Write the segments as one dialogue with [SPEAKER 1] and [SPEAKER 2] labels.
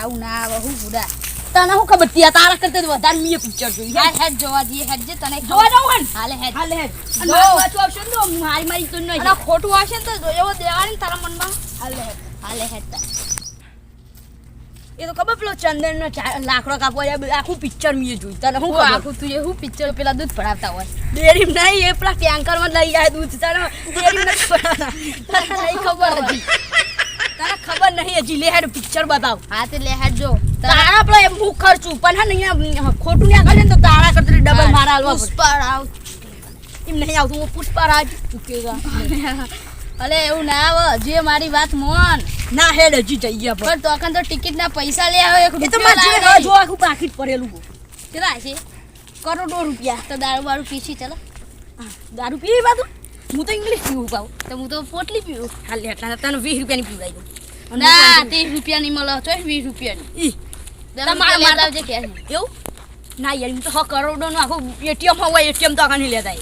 [SPEAKER 1] આવું ના આવે હું બુડા.
[SPEAKER 2] તને હું ખબર? ત્યાં તારા કરતા તો વધારે મીએ પિક્ચર જોઈ.
[SPEAKER 1] યાર હેડ જોવા જઈએ હેડ જે તને
[SPEAKER 2] જોવા હન?
[SPEAKER 1] હાલે હેડ.
[SPEAKER 2] હાલે હેડ. પાછું આવશે ને તો મારી મારી તો નહીં
[SPEAKER 1] ખોટું ને તો એવો દેવાની તારા મનમાં.
[SPEAKER 2] હાલે હેડ.
[SPEAKER 1] હાલે હેડ
[SPEAKER 2] એ તો ખબર પેલો ચંદન નો લાકડો કાપો આખું પિક્ચર મેં જોયું. તને
[SPEAKER 1] હું આખું તું હું પિક્ચર પેલા દૂધ પડાવતા હોય?
[SPEAKER 2] ડેરી નહીં એ પેલા ટેન્કરમાં લઈ જાય દૂધ. તને ડેરી નથી. તને ખબર હજી. તને ખબર નહીં હજી લેહેડ પિક્ચર બતાવ.
[SPEAKER 1] હા તે લેહેડ જો
[SPEAKER 2] તારા પેલો એમ હું ખર્ચું પણ હા નહીં ખોટું નહીં આગળ ને તો તારા કરતા ડબલ મારા હાલવા પુષ્પા
[SPEAKER 1] પુષ્પરાવ
[SPEAKER 2] એમ નહીં આવતું હું પુષ્પરાજ ચૂકેગા
[SPEAKER 1] અલે એવું ના આવે જે મારી વાત મોન.
[SPEAKER 2] ના હેડ હજી જઈએ આપણે.
[SPEAKER 1] પણ. તો અખન તો ટિકિટ ના પૈસા લે આવે એક રૂપિયો
[SPEAKER 2] જો આખું પાકીટ પડેલું.
[SPEAKER 1] કેટલા છે?
[SPEAKER 2] કરોડો રૂપિયા.
[SPEAKER 1] તો દારૂ બારૂ પીછી ચલો.
[SPEAKER 2] દારૂ પીવી બાતું હું તો ઇંગ્લિશ પીવું પાઉં
[SPEAKER 1] તો હું તો પોટલી પીવું.
[SPEAKER 2] હાલ એટલા તને વીસ રૂપિયાની પીવાઈ દઉં.
[SPEAKER 1] ના ત્રીસ રૂપિયાની મળે તો વીસ રૂપિયાની
[SPEAKER 2] તમારે એવું? ના યાર તો હ કરોડોનું આખું એટીએમ હોય એટીએમ તો આગળ નહીં લેતા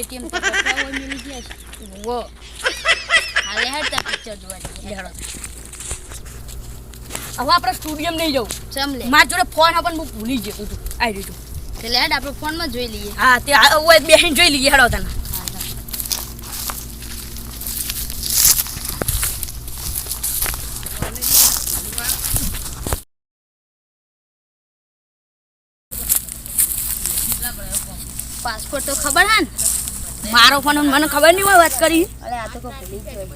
[SPEAKER 1] એટીએમ તો હોય મિલી ગયા
[SPEAKER 2] વો
[SPEAKER 1] હાલે હેડ પિક્ચર જોવા જઈએ.
[SPEAKER 2] હવે આપણે સ્ટુડિયમ નહીં જવું.
[SPEAKER 1] ચમ લે.
[SPEAKER 2] મારા જોડે ફોન પણ હું ભૂલી ગયો તું આવી રહ્યું
[SPEAKER 1] એટલે હેડ આપણે ફોનમાં જોઈ લઈએ.
[SPEAKER 2] હા તે બેહીને જોઈ લઈએ હેડો તને.
[SPEAKER 1] પાસપોર્ટ તો ખબર હે
[SPEAKER 2] મારો ફોન મને ખબર નહીં હોય વાત કરી.
[SPEAKER 1] અરે આ તો ભૂલી ગયો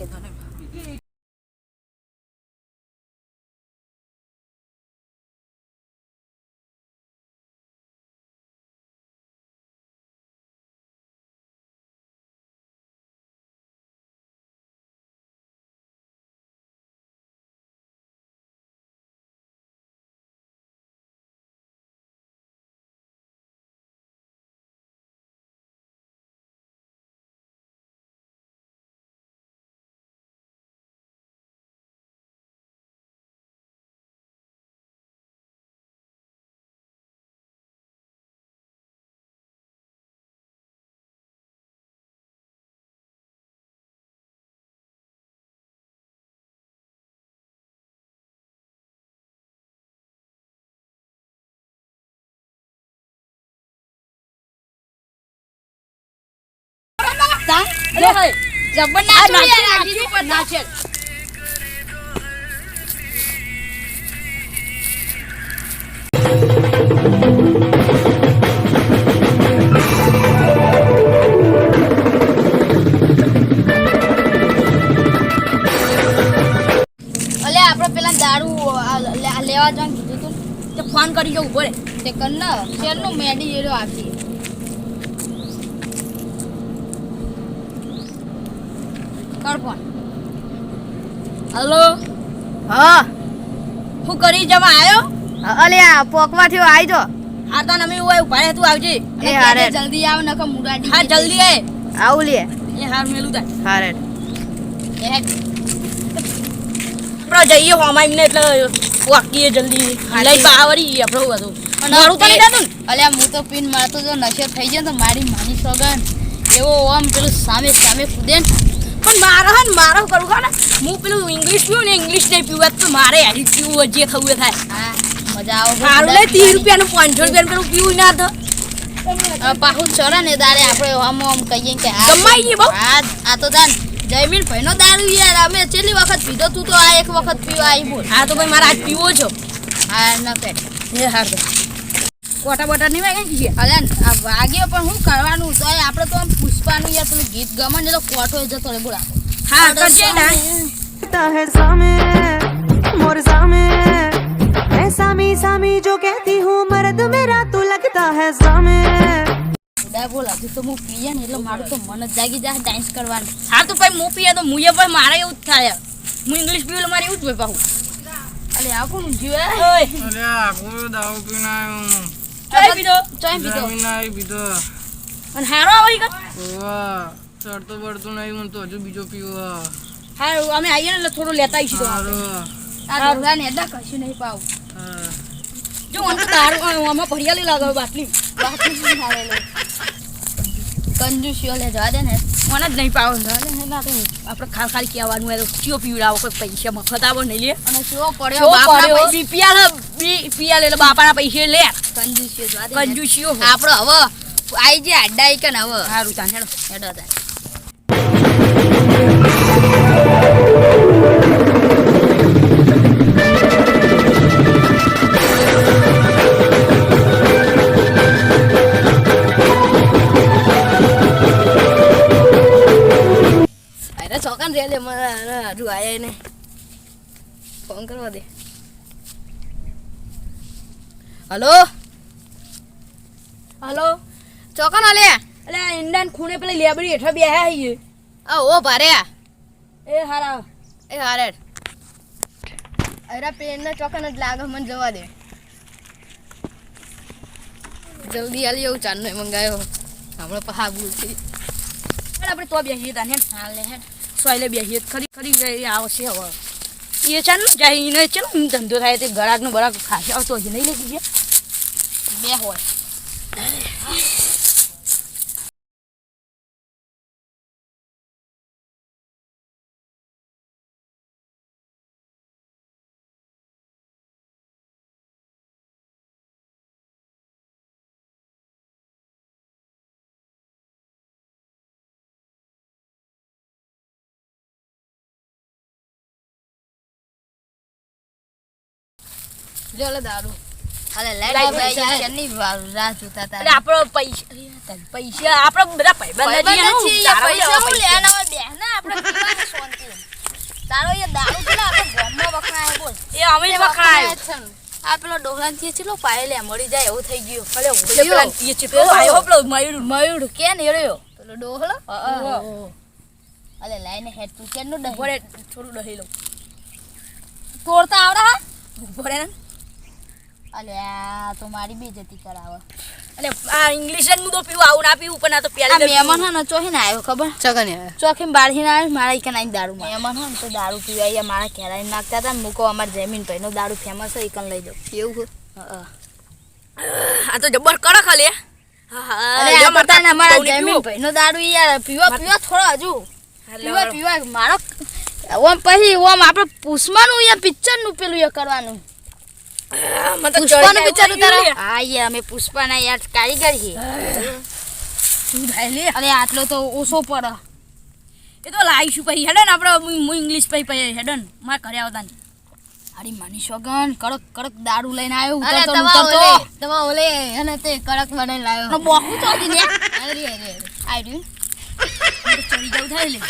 [SPEAKER 2] તા
[SPEAKER 1] અરે હય જબર ના
[SPEAKER 2] આ
[SPEAKER 1] છું યાર
[SPEAKER 2] નાચી-
[SPEAKER 1] આજી ઉપર ના અલે આપણે પેલા દારૂ આ લે- લેવા જવાનું કીધું તું.
[SPEAKER 2] તે ફોન કરી ઊભો રે.
[SPEAKER 1] તે કર ને શેરનું મેડી એરો આપી કર ફોન
[SPEAKER 2] હલો?
[SPEAKER 3] હા.
[SPEAKER 2] હું કરી જવા આવ્યો
[SPEAKER 3] અલ્યા પોકવાથી આવી જો
[SPEAKER 2] હા તો નમી હોય ઊભા રહે તું આવજે.
[SPEAKER 3] એ હારે.
[SPEAKER 1] જલ્દી આવ નકો મુરાડી
[SPEAKER 2] હા જલ્દી આય.
[SPEAKER 3] આવ લે.
[SPEAKER 2] એ હાર મેલું થાય
[SPEAKER 3] હારે.
[SPEAKER 1] એ
[SPEAKER 2] આપણે જઈએ હોમાં એમને એટલે વાકીએ જલ્દી. લઈ બાવરી આપણો બધું મારું તો નહીં થતું
[SPEAKER 1] અલ્યા હું તો પીન મારતો જો નશો થઈ જાય ને તો મારી માની સોગન. એવો આમ પેલું સામે સામે કૂદે ને.
[SPEAKER 2] પણ મારે હે ને મારે શું કરવું ખબર હું પેલું ઇંગ્લિશ પીવું ને ઇંગ્લિશ નહીં પીવું. તો મારે આ પીવું હોય, જે થવું થાય.
[SPEAKER 1] મજા આવે.
[SPEAKER 2] મારું લે ત્રીસ રૂપિયાનું પાંચસો રૂપિયાનું પેલું પીવું ના થાય
[SPEAKER 1] પાછું ચડે ને તારે આપણે આમ આમ કહીએ કે આ
[SPEAKER 2] ગઈ બહુ.
[SPEAKER 1] આ તો દાન જયમીન ભાઈનો દારૂ યાર. અમે છેલ્લી વખત પીધો તું તો આ એક વખત પીવા આવી બોલ.
[SPEAKER 2] હા તો ભાઈ મારા આજ પીવો છો.
[SPEAKER 1] હા ન પેટ.
[SPEAKER 2] એ તો कोटा बोटा नहीं मैं कहीं
[SPEAKER 1] अरे आगे अपन हूँ करवानू तो आप तो हम पुष्पा नहीं या तुम गीत गमन ये तो कोटो जो तो ले
[SPEAKER 2] बुला हाँ कर
[SPEAKER 4] दिए ता है सामी मोर सामी मैं सामी सामी जो कहती हूँ मर्द मेरा तू लगता है सामी
[SPEAKER 2] मैं बोला तू तो मुँह पिया नहीं
[SPEAKER 1] लो मारू तो मन
[SPEAKER 2] जागी
[SPEAKER 5] जा डांस करवान हाँ मुझे
[SPEAKER 2] ચાય પીધો
[SPEAKER 1] ચોય પીધો
[SPEAKER 5] જમીન પીધો
[SPEAKER 2] અને હારો આવે ઈ વાહ
[SPEAKER 5] ઓવા ચડતો પડતો નહીં હું તો હજુ બીજો પીવો.
[SPEAKER 2] હારું અમે આવીએ ને થોડું લેતા આવીશું.
[SPEAKER 5] સારું
[SPEAKER 1] આ ડોરાને એડા કશું નહીં પાવ.
[SPEAKER 5] હા.
[SPEAKER 2] જો મને તો દારૂ આ આમાં ભરિયાલી લાગે બાટલી.
[SPEAKER 1] બાટલી શું હાલે લો કંજૂસીઓ લે જવા દે ને.
[SPEAKER 2] મને જ નહીં પાવો લે, ના. આપણે ખાલી ખાલી કહેવાનું હોય તો ચિયો પીવડાવો કોઈ પૈસા મફત આવો નહીં લે
[SPEAKER 1] અને ચીઓ પડ્યો બાપના પૈસા
[SPEAKER 2] બી- પીએલ એટલે બાપાના પૈસે લે.
[SPEAKER 1] કંજુસીઓ જવા દે. ને. આપણો હવે આઈ જે અડ્ડા કે ને હવે.
[SPEAKER 2] સારું તાન હેડો
[SPEAKER 1] હેડો.
[SPEAKER 3] હજુ આયા ને ફોન કરવા દે. હલો
[SPEAKER 2] હલો
[SPEAKER 3] ચોકન
[SPEAKER 2] એટલે આ ઈંડાન ખૂણે પેલી લેબડી હેઠળ બેહ્યા છીએ
[SPEAKER 3] આ ઓ ભારે
[SPEAKER 2] એ હારા.
[SPEAKER 3] એ હારે. અરે પેન ને ચોકન જ લાગે મને જવા દે. જલ્દી આલી એવું ચાંદનો મંગાયો. હમણાં પહા ભૂલ થઈ.
[SPEAKER 2] આપણે તો બેસીએ તાને.
[SPEAKER 1] હાલ લે હેડ
[SPEAKER 2] સોયલે બેસીએ ખરી ખરી આવશે હવે. એ ચાલ જાય, એને ચલો ધંધો થાય તે ગળાકનો બળાક ખાશે આવતો હજી નહીં લઈ જઈએ
[SPEAKER 1] બે હોય.
[SPEAKER 3] લે લે દારૂ.
[SPEAKER 1] અલે લે ભાઈ
[SPEAKER 2] પૈસા.
[SPEAKER 1] રાહ જોતા તા?
[SPEAKER 2] એટલે આપણો પૈસા પૈસા આપણે બધા ભાઈબંધ
[SPEAKER 1] ભાઈબંધ
[SPEAKER 2] છીએ,
[SPEAKER 1] છીએ,
[SPEAKER 2] તારા
[SPEAKER 1] પૈસા હું લેવાના હોય, બેહના આપણે શાંતિ. તારો એ દારૂ પેલા આપણે ગામમાં વખણાય બોલ.
[SPEAKER 2] એ અમે જ વખણાયો.
[SPEAKER 1] છે ને. આ પેલો ડોહલાનથી ચેટલો પાય મળી જાય એવું થઈ ગયું.
[SPEAKER 2] અલે ઓલે પેલા પેલો મયુર
[SPEAKER 1] મયુર કે ને રહ્યો પેલો ડોહલો? અલે લાઈને હેડ તું કેનું ડહી
[SPEAKER 2] થોડું દહીં લઉં.
[SPEAKER 1] તોડતા આવડે
[SPEAKER 2] ને.
[SPEAKER 1] અલે આ તો મારી બેજતી કરાવે.
[SPEAKER 2] અને આ ઇંગ્લિશ જ હું તો પીવું આવું ના પીવું પણ આ તો
[SPEAKER 1] આ મહેમાન હા ને ચોહી આવ્યો ખબર?
[SPEAKER 3] ચોકન
[SPEAKER 1] ચોખી ના આવ્યો મારા ઈકન દારૂ મહેમાન હા ને તો દારૂ પીવા અહીંયા મારા ઘેરાઈ નાખતા હતા ને મૂકો અમારા જમીન ભાઈનો દારૂ ફેમસ હોય ઈકન લઈ જાઉં
[SPEAKER 3] એવું
[SPEAKER 2] આ તો જબર કડક હલે.
[SPEAKER 1] અમારા જમીન ભાઈનો દારૂ યાર પીવા પીવા થોડો હજુ. પીવા પીવા મારો ઓમ પછી ઓમ આપણે પુષ્પાનું યા પિક્ચરનું પેલું એ કરવાનું. પુષ્પાનું પિક્ચર ઉતારો હા યાર અમે પુષ્પાના યાર કારીગર છીએ.
[SPEAKER 2] શું થાય લે
[SPEAKER 1] અરે આટલો તો ઓછો પડે.
[SPEAKER 2] એ તો લાવીશું પછી હેડે આપણે હું હું ઇંગ્લિશ પછી પછી હેડે ને. ઘરે આવતા ને
[SPEAKER 1] અરે માની સોગન કડક કડક દારૂ લઈને આવ્યો ઉતરતો ઉતરતો.
[SPEAKER 3] તમા ઓલે અને તે કડક બનાવી લાવ્યો
[SPEAKER 1] બહુ તો ને
[SPEAKER 3] અરે અરે
[SPEAKER 1] આવ્યું
[SPEAKER 2] મને ચડી જવું થાય લે.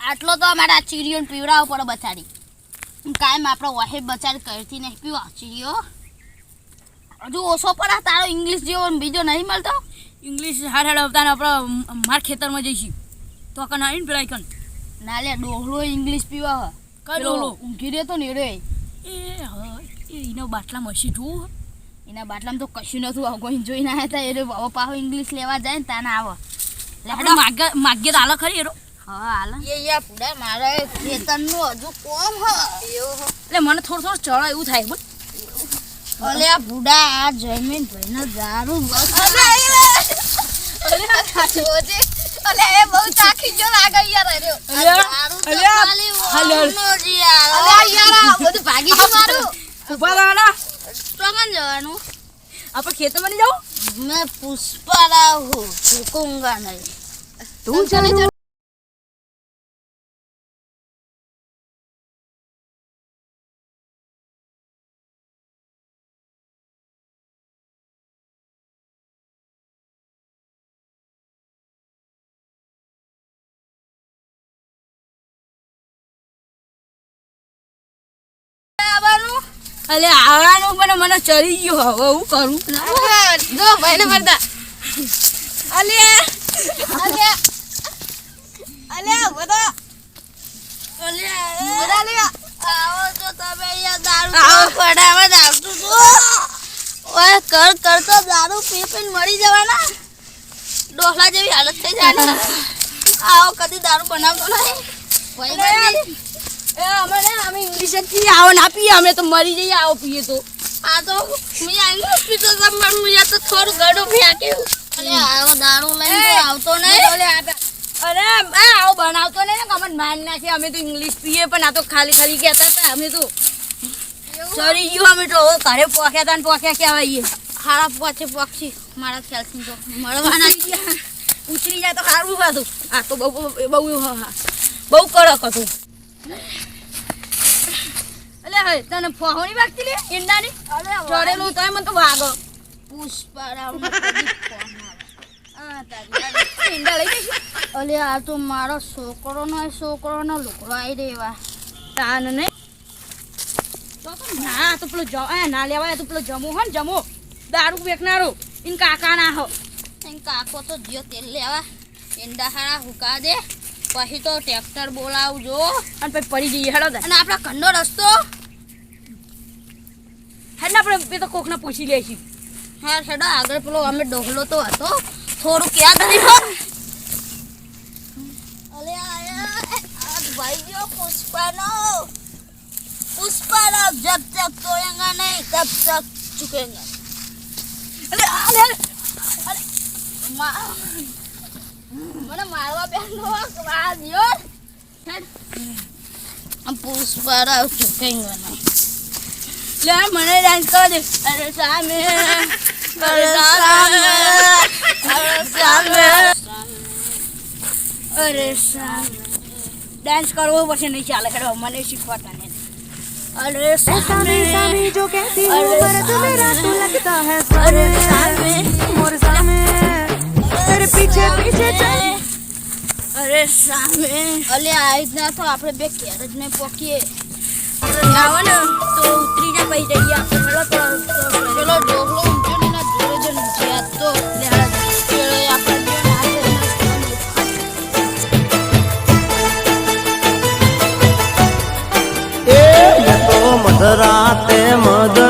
[SPEAKER 1] આટલો તો અમારા આ ચીડીઓને પીવડાવવો પડે બચાડી કાયમ આપણો વાહે બચાર કરતી નહીં પીવા ચીડીઓ હજુ ઓછો પડે તારો ઇંગ્લિશ જેવો બીજો નહીં મળતો?
[SPEAKER 2] ઇંગ્લિશ હાડ હાડ આવતા આપણે મારા ખેતરમાં જઈશું. તો કન આવીને પેલા
[SPEAKER 1] ના લે ડોહલો ઇંગ્લિશ પીવા હ.
[SPEAKER 2] કઈ ડોહલો?
[SPEAKER 1] ઊંઘી રહ્યો તો ને રે
[SPEAKER 2] એ એનો બાટલા મસી જોવું
[SPEAKER 1] એના બાટલામાં તો કશું નતું અગોઈ જોઈને આવ્યા હતા એ રે પાહો ઇંગ્લિશ લેવા જાય ને તાને આવો.
[SPEAKER 2] માગ્ય માગે માગે તાલે ખરી એરો
[SPEAKER 1] હાલ. એ મારે ખેતરનું હજુ કોમ
[SPEAKER 2] એટલે મને થોડું થોડું ચડો એવું થાય બોલ.
[SPEAKER 1] બુડા આ જયમીન ભાઈનો ભાગી ગયું મારું. જવાનું.
[SPEAKER 2] આપણે ખેતર બની જાવ
[SPEAKER 1] મેં પુષ્પા રાહુ ચુકુંગા નહીં.
[SPEAKER 2] તું ચાલે ચાલે. અલે આવવાનું પણ મને ચડી ગયો હવે હું કરું?
[SPEAKER 3] જો ભાઈને મરદા
[SPEAKER 2] અલે
[SPEAKER 1] અલે અલે બધા બધા લે. આવો તો તમે અહીંયા દારૂ
[SPEAKER 2] આવો.
[SPEAKER 1] પડાવવા આવતું તો ઓય કર કર તો દારૂ પી પીને મરી જવાના. ડોહલા જેવી હાલત થઈ જાય આવો કદી દારૂ બનાવતો નહીં. ભાઈ ભાઈ.
[SPEAKER 2] એ અમને અમે ઇંગ્લિશ જ આવો ના પીએ અમે તો મરી જઈએ આવો પીએ તો.
[SPEAKER 1] આ તો મેં આઈને હોસ્પિટલમાં મેં તો થોડું ઘણું ફેંક્યું. અરે આવો દારૂ લઈને આવતો નહીં.
[SPEAKER 2] અરે આવો બનાવતો નહીં ને કમન માન નાખે અમે તો ઇંગ્લિશ પીએ પણ આ તો ખાલી ખાલી કહેતા હતા. અમે તો સરી ગયું અમે તો. ઘરે પોખ્યા હતા ને પોખ્યા કહેવાય
[SPEAKER 1] હારા પોચે પક્ષી. મારા ખ્યાલથી તો મળવાના ગયા
[SPEAKER 2] ઉતરી જાય તો સારું હતું આ તો બહુ બહુ બહુ હા, બહુ કડક હતું. હવે તને ફોહણી વાગતી લે ઈંડાની? ચડેલું તોય મને તો વાગો. પુષ્પારામ. ઈંડા લઈ જઈશું?
[SPEAKER 1] અલે આ તો મારો છોકરો નો છોકરો નો લુકડો આવી દેવા
[SPEAKER 2] તાન ને. ના તો પેલો ના લેવાય તો પેલો જમો હો ને જમો. દારૂ વેકનારો. ઇન કાકા ના હો.
[SPEAKER 1] ઇન કાકો તો જીઓ તેલ લેવા. ઈંડા હારા હુકા દે. પછી તો ટ્રેક્ટર બોલાવજો.
[SPEAKER 2] અને પછી પડી જઈએ હેડો
[SPEAKER 1] અને આપણા ઘરનો રસ્તો?
[SPEAKER 2] હેડ ને આપણે એ તો કોકને પૂછી લઈશું.
[SPEAKER 1] હા હેડો આગળ પેલો અમે ડોહલો તો હતો. થોડુંક યાદ નહીં હો અલે આ ભાઈ ગયો પુષ્પાનો. પુષ્પાનો જબ તક તોડેંગા નહીં તબ તક ચૂકેંગા.
[SPEAKER 2] અરે આ
[SPEAKER 1] અરે મા. મને મારવા બેઠો આ દિયો આ પુષ્પારા ચૂકેંગા નહીં
[SPEAKER 2] લે મને ડાન્સ કર દે અરે સામે
[SPEAKER 1] અરે સામે અરે સામે
[SPEAKER 2] અરે સામે ડાન્સ કરવો પડશે નહીં ચાલે હેડો મને શીખવાતા નહીં અરે
[SPEAKER 4] सामी
[SPEAKER 2] સામે
[SPEAKER 4] सामी जो कहती हूँ
[SPEAKER 2] अरे
[SPEAKER 4] मर्द मेरा तू लगता है
[SPEAKER 2] અરે
[SPEAKER 4] सामे
[SPEAKER 2] સામે
[SPEAKER 4] मोर सामे तेरे पीछे पीछे चल
[SPEAKER 2] અરે સામે.
[SPEAKER 1] અલે આ રીતના તો આપણે બે ઘેર જ નહીં પોકીએ.
[SPEAKER 2] આવો ને તો ઉતરી જા પડી જઈએ આપણે.
[SPEAKER 1] પેલો ડોગલો ઊંચો ને એના જોડે જ ઊંચી
[SPEAKER 6] એ તો મધરાતે મધ